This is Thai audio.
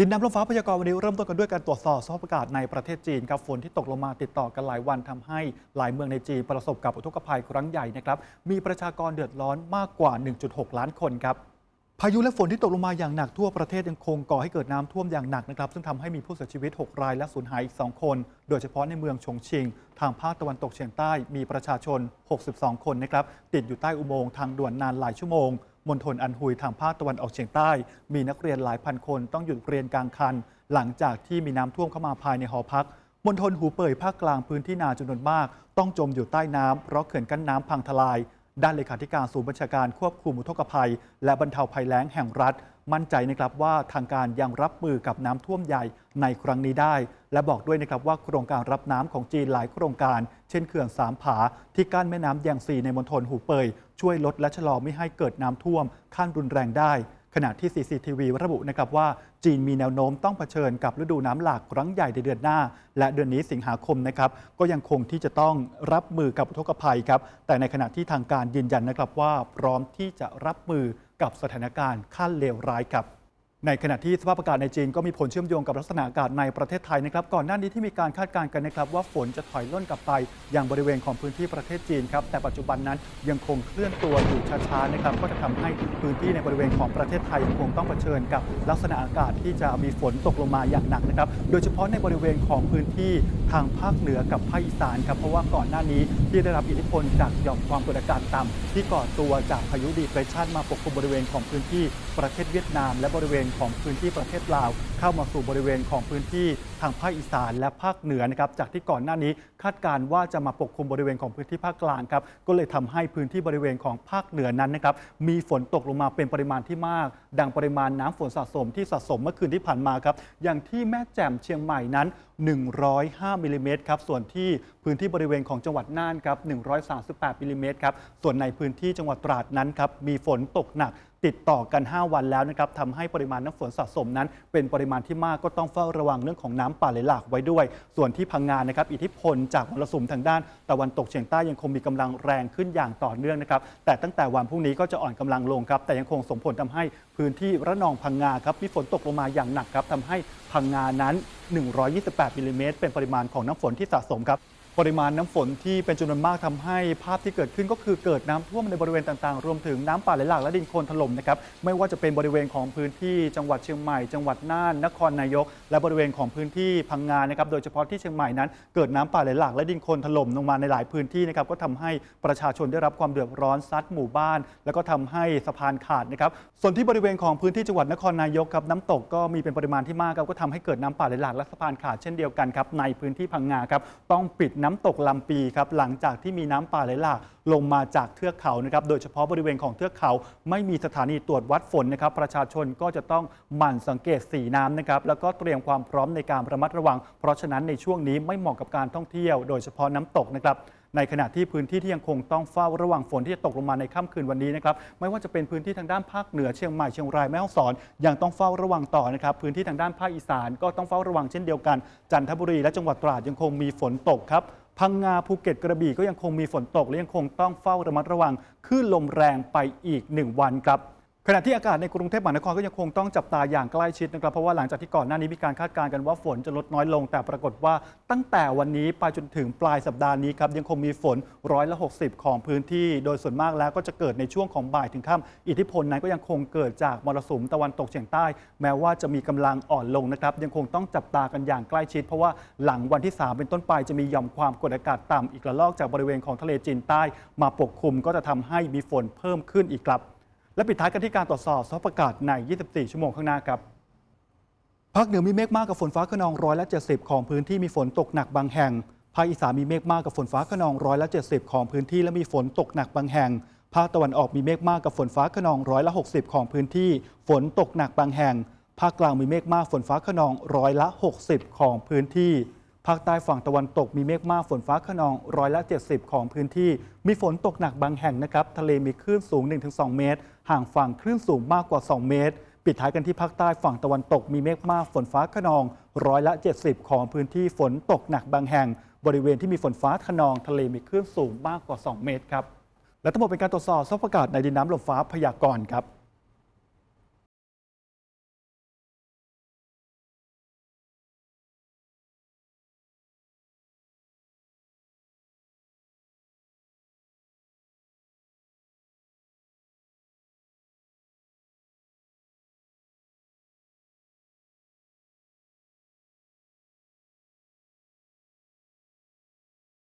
ดินน้ำลมฟ้าพยากรณ์วันนี้เริ่มต้นกันด้วยการตรวจสอบสภาพอากาศในประเทศจีนครับฝนที่ตกลงมาติดต่อกันหลายวันทำให้หลายเมืองในจีนประสบกับอุทกภัยครั้งใหญ่นะครับมีประชากรเดือดร้อนมากกว่า 1.6 ล้านคนครับพายุและฝนที่ตกลงมาอย่างหนักทั่วประเทศยังคงก่อให้เกิดน้ำท่วมอย่างหนักนะครับ ซึ่งทำให้มีผู้เสียชีวิต 6 รายและสูญหายอีก 2 คน โดยเฉพาะในเมืองชงชิง ทางภาคตะวันตกเฉียงใต้มีประชาชน 62 คนนะครับติดอยู่ใต้อุโมงค์ทางด่วนนานหลายชั่วโมง มณฑลอันฮุยทางภาคตะวันออกเฉียงใต้ มีนักเรียนหลายพันคนต้องหยุดเรียนกลางคัน หลังจากที่มีน้ำท่วมเข้ามาภายในหอพักมณฑลหูเป่ยภาคกลางพื้นที่นาจำนวนมาก ต้องจมอยู่ใต้น้ำเพราะเขื่อนกั้นน้ำพังทลาย ด้านเลขาธิการศูนย์บัญชาการควบคุมอุทกภัย และบรรเทาภัยแล้งแห่งรัฐ มั่นใจนะครับว่าทางการยังรับมือกับน้ำท่วมใหญ่ในครั้งนี้ได้ และบอกด้วยนะครับว่าโครงการรับน้ำของจีนหลายโครงการ เช่นเขื่อนสามผา ที่กั้นแม่น้ำแยงซีในมณฑลหูเป่ยช่วยลดและชะลอไม่ให้เกิดน้ำท่วมขั้นรุนแรงได้ ขณะที่ CCTV ระบุนะครับว่าจีนมีแนวโน้มต้องเผชิญกับฤดูน้ำหลากครั้งใหญ่ในเดือนหน้า และเดือนนี้สิงหาคมนะครับก็ยังคงที่จะต้องรับมือกับอุทกภัยครับแต่ในขณะที่ทางการยืนยันนะครับว่าพร้อมที่จะรับมือกับสถานการณ์ขั้นเลวร้ายครับ ในขณะที่สภาพอากาศในจีนก็มีผลเชื่อมโยงกับลักษณะอากาศในประเทศไทยนะครับก่อนหน้านี้ที่มีการคาดการณ์กันนะครับว่าฝนจะถอยล่นกลับไปอย่างบริเวณของพื้นที่ประเทศจีนครับแต่ปัจจุบันนั้นยังคงเคลื่อนตัวอยู่ช้าๆนะครับก็จะทำให้พื้นที่ในบริเวณของประเทศไทยยังคงต้องเผชิญกับลักษณะอากาศที่จะมีฝนตกลงมาอย่างหนักนะครับโดยเฉพาะในบริเวณของพื้นที่ทางภาคเหนือกับภาคอีสานครับเพราะว่าก่อนหน้านี้ที่ได้รับอิทธิพลจากหย่อมความกดอากาศต่ำที่ก่อตัวจากพายุดีเพรสชันมาปกคลุมบริเวณของพื้นที่ประเทศเวียดนาม และบริเวณของพื้นที่ประเทศลาว เข้ามาสู่บริเวณของพื้นที่ทางภาคอีสานและภาคเหนือนะครับจากที่ก่อนหน้านี้คาดการณ์ว่าจะมาปกคลุมบริเวณของพื้นที่ภาคกลางครับก็เลยทำให้พื้นที่บริเวณของภาคเหนือนั้นนะครับมีฝนตกลงมาเป็นปริมาณที่มาก ดังปริมาณน้ำฝนสะสมที่สะสมเมื่อคืนที่ผ่านมาครับอย่างที่แม่แจ่มเชียงใหม่นั้น 105มิลลิเมตรครับส่วนที่พื้นที่บริเวณของจังหวัดน่านครับ138มิลลิเมตรครับส่วนในพื้นที่จังหวัดตราดนั้นครับมีฝนตกหนัก ติดต่อกัน 5 วันแล้วนะครับทำให้ปริมาณน้ำฝนสะสมนั้น เป็นปริมาณที่มากก็ต้องเฝ้าระวังเรื่องของน้ำป่าไหลหลากไว้ด้วย ส่วนที่พังงานนะครับอิทธิพลจากมรสุมทางด้านตะวันตกเฉียงใต้ยังคงมีกำลังแรงขึ้นอย่างต่อเนื่องนะครับแต่ตั้งแต่วันพรุ่งนี้ก็จะอ่อนกำลังลงครับแต่ยังคงส่งผลทำให้พื้นที่ระนองพังงาครับมีฝนตกลงมาอย่างหนักครับทำให้พังงานั้น 128มิลลิเมตรเป็นปริมาณของน้ำฝนที่สะสมครับ ปริมาณน้ำฝนที่เป็นจำนวนมากทำให้ภาพที่เกิดขึ้นก็คือเกิดน้ำท่วมในบริเวณต่างๆ รวมถึงน้ำป่าไหลหลากและดินโคลนถล่มนะครับไม่ว่าจะเป็นบริเวณของพื้นที่จังหวัดเชียงใหม่ จังหวัดน่านนครนายก และบริเวณของพื้นที่พังงานะครับโดยเฉพาะที่เชียงใหม่นั้น เกิดน้ำป่าไหลหลากและดินโคลนถล่มลงมาในหลายพื้นที่นะครับก็ทำให้ประชาชนได้รับความเดือดร้อนซัดหมู่บ้าน แล้วก็ทำให้สะพานขาดนะครับส่วนที่บริเวณของพื้นที่จังหวัดนครนายกครับน้ำตกก็มีเป็นปริมาณที่มากครับก็ทำให้เกิดน้ำป่าไหลหลากและสะพานขาดเช่นเดียวกันครับในพื้นที่พังงาครับต้องปิดน้ำตกลำปีครับหลังจากที่มีน้ำป่าไหลหลากลงมาจากเทือกเขานะครับโดยเฉพาะบริเวณของเทือกเขา ไม่มีสถานีตรวจวัดฝนนะครับประชาชนก็จะต้องหมั่นสังเกตสีน้ำนะครับแล้วก็เตรียมความพร้อมในการระมัดระวัง เพราะฉะนั้นในช่วงนี้ไม่เหมาะกับการท่องเที่ยว โดยเฉพาะน้ำตกนะครับ ในขณะที่พื้นที่ที่ยังคงต้องเฝ้าระวังฝนที่จะตกลงมาในค่ำคืนวันนี้นะครับไม่ว่าจะเป็นพื้นที่ทางด้านภาคเหนือเชียงใหม่เชียงรายแม่ฮ่องสอนยังต้องเฝ้าระวังต่อนะครับพื้นที่ทางด้านภาคอีสานก็ต้องเฝ้าระวังเช่นเดียวกัน จันทบุรีและจังหวัดตราดยังคงมีฝนตกครับพังงาภูเก็ตกระบี่ก็ยังคงมีฝนตกและยังคงต้องเฝ้าระมัดระวังคลื่นลมแรงไปอีก 1 วันครับ ขณะที่อากาศในกรุงเทพมหานครก็ยังคงต้องจับตาอย่างใกล้ชิดนะครับเพราะว่าหลังจากที่ก่อนหน้านี้มีการคาดการณ์กันว่าฝนจะลดน้อยลง แต่ปรากฏว่าตั้งแต่วันนี้ไปจนถึงปลายสัปดาห์นี้ครับยังคงมีฝนร้อยละ60 ของพื้นที่ โดยส่วนมากแล้วก็จะเกิดในช่วงของบ่ายถึงค่ำอิทธิพลนั้นก็ยังคงเกิดจากมรสุมตะวันตกเฉียงใต้ แม้ว่าจะมีกำลังอ่อนลงนะครับยังคงต้องจับตากันอย่างใกล้ชิด เพราะว่าหลังวันที่ 3 เป็นต้นไปจะมีหย่อมความกดอากาศต่ำอีกระลอกจากบริเวณของทะเลจีนใต้ มาปกคลุมก็จะทำให้มีฝนเพิ่มขึ้นอีกครับ และปิดท้ายกันที่การตรวจสอบสภาพอากาศใน 24 ชั่วโมงข้างหน้าครับ ภาคเหนือมีเมฆมากกับฝนฟ้าขนองร้อยละ70 ของพื้นที่มีฝนตกหนักบางแห่ง ภาคอีสานมีเมฆมากกับฝนฟ้าขนองร้อยละ70 ของพื้นที่และมีฝนตกหนักบางแห่ง ภาคตะวันออกมีเมฆมากกับฝนฟ้าขนองร้อยละ60 ของพื้นที่ ฝนตกหนักบางแห่ง ภาคกลางมีเมฆมากฝนฟ้าขนองร้อยละ60 ของพื้นที่ ภาคใต้ฝั่งตะวันตกมีเมฆมากฝนฟ้าขนองร้อยละ 70 ของพื้นที่ มีฝนตกหนักบางแห่งนะครับ ทะเลมีคลื่นสูง 1-2 เมตร ห่างฝั่งคลื่นสูงมากกว่า 2 เมตร ปิดท้ายกันที่ภาคใต้ฝั่งตะวันตกมีเมฆมากฝนฟ้าขนองร้อยละ 70 ของพื้นที่ฝนตกหนักบางแห่ง บริเวณที่มีฝนฟ้าขนอง ทะเลมีคลื่นสูงมากกว่า 2 เมตรครับและทั้งหมดเป็นการตรวจสอบสภาพอากาศในดินน้ำลมฟ้าพยากรณ์ครับ